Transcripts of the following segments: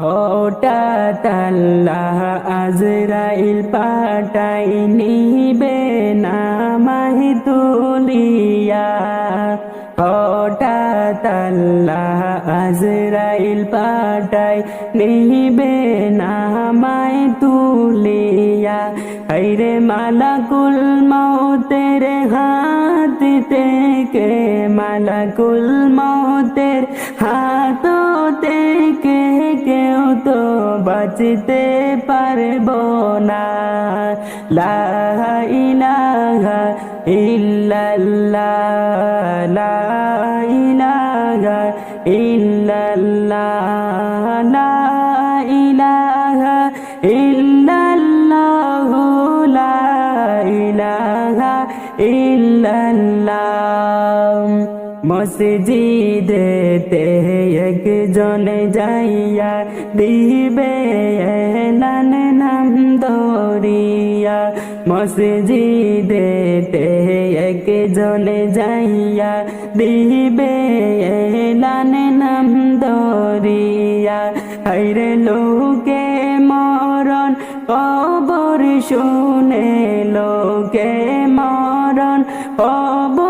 হঠাৎ আল্লাহ আজরাইল পাটাই নিবে নামাহি তুলিয়া। হঠাৎ আল্লাহ আজরাইল পাটাই নিবে নামাই তুলিয়া। হাইরে মালাকুল মৌতের হাত থেকে মালাকুল মৌতের হাত থেকে কেউ তো বাঁচতে পারব না। লা ইলাহা ইল্লাল্লাহ লা ইল্লাল্লাহ। মসজিদেতে একজন যাইয়া দিবে এলান নাম দরিয়া মসজিদেতে একজন যাইয়া দিবে এলান নাম দরিয়া হাইরে লোকে মরণ, কবর শুনে লোকে মরণ, কবর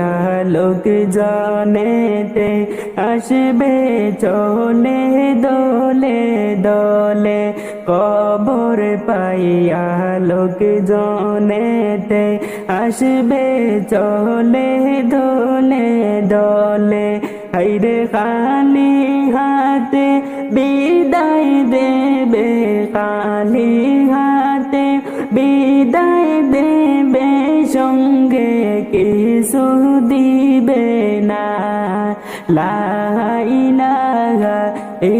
পাইয়া লোক জনেতে আসবে চলে দোলে দলে, কবর পাইয়া লোক জনেতে আসবে চলে দোলে দলে। হাইরে খালি হাতে বিদায় সঙ্গে কিছু দিবে না? লা ইলাহা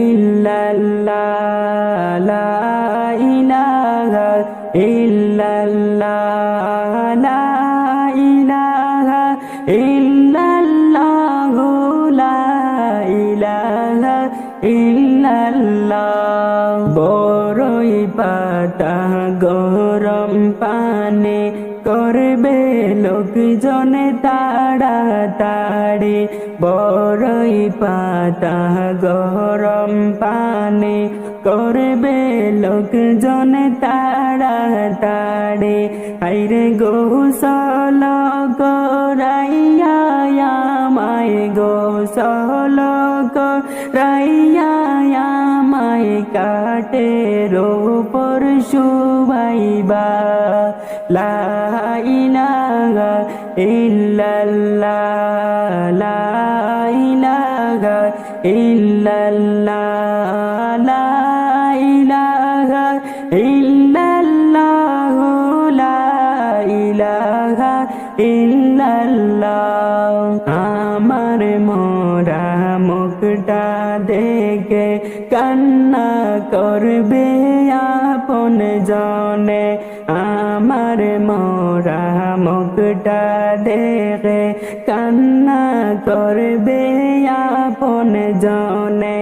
ইল্লাল্লাহ, লা ইলাহা ইল্লাল্লাহ, লা ইলাহা ইল্লাল্লাহ, লা ইলাহা ইল্লাল্লাহ। বড়ই পাতা গরম পানে করবে লোকজনে তাড়া তাড়ি বড়ই পাতা গরম পানে। করবে লোকজনে তাড়া তাড়ি আইরে গোসল করাইয়া মায় গোসল করাইয়া কাটের ওপর শুবাইবা লা ইলাহা ইল্লাল্লাহ, লা ইলাহা ইল্লাল্লাহ, লা ইলাহা ইল্লাল্লাহ, লা ইলাহা ইল্লাল্লাহ। আমার মোরা মুখটা দেখে কান্না করবে আপন জনে। আমার মোরা মুখটা দেখে কান্না করবে আপন জনে।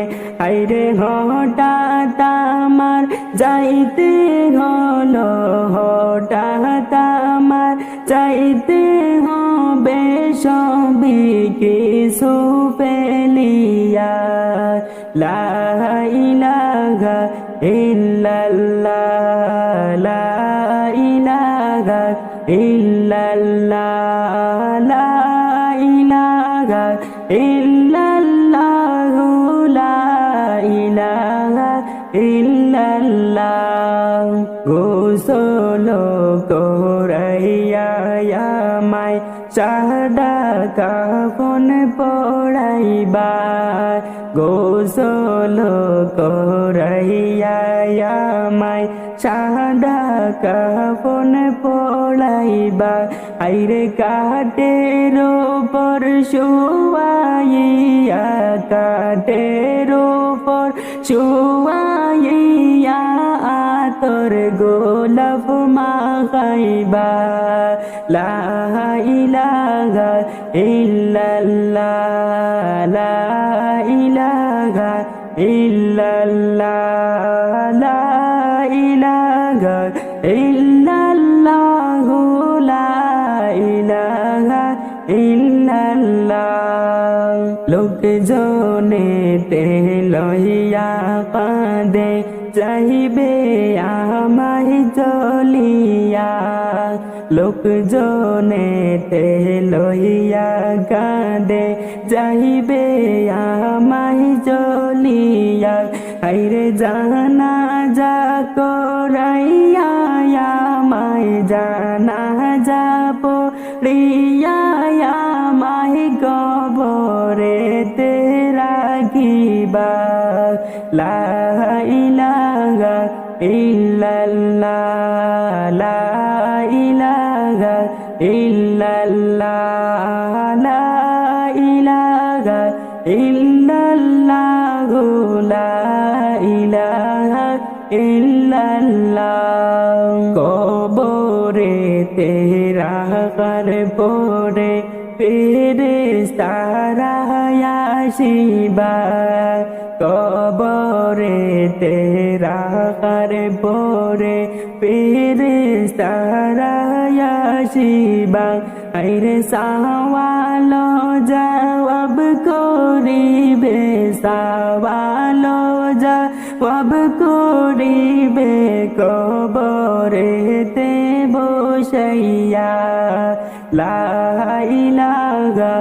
আইরে হঠাৎ আমার যাইতে হলো, হঠাৎ আমার চাইতে হবে সবই কিছু পেলিয়া লা ইলাহা ইল্লাল্লাহ, লা ইলাহা ইল্লাল্লাহ, লা ইলাহা ইল্লাল্লাহ, লা ইলাহা ইল্লাল্লাহ। গোসল কোরাইয়া মায় সাদা কাফন পড়াইবা। গোসল কোরাইয়া মায় সাদা কাফন পড়াইবা। আইরে কাটের ওপর শুয়াইয়া কাটের ওপর শুয়াইয়া তোর গোলাপ মা খাইবা লা ইলাহা ইল্লাল্লাহ, লা ইল্লাল্লাহ লা ইলাহা ইল্লাল্লাহ লা ইলাহা ইল্লাল্লাহ। লোকজনে তে লইয়া কাঁদে চাইবে আমায় চলিয়া লোকজনে তে লইয়া কাঁদে চাইবে আমায় চলিয়া আইরে জানা যা করাইয়া আমায়, জানা যা পড়িয়া আমায় কবরে তেরা কিবা লা ইলাহা ইল্লাল্লাহ। ইলাহা ইল্লাল্লাহ, লা ইলাহা ইল্লাল্লাহ, লা ইলাহা ইল্লাল্লাহ। কবরে তেরা কর পরে ফেরেস্তারা আসিবা। কবরে তেরা কর পরে ফেরেস্তারা আসিবা। আইরে সাওয়ালো জবাব করিবে সাওয়ালো জবাব করিবে কবরে তে বসাইয়া। লা ইলাহা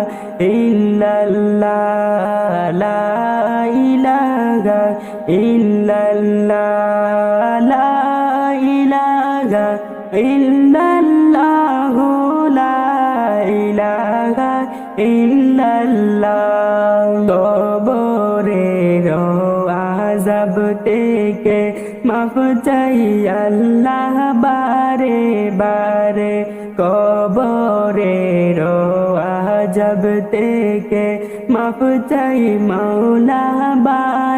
ইল্লাল্লাহ লা ইলাহা ইল্লাল্লাহ। কবরে আজাব থেকে মাফ চাই আল্লাহ বারে বারে। কবরে আজাব থেকে মাফ চাই মাওলা বারে।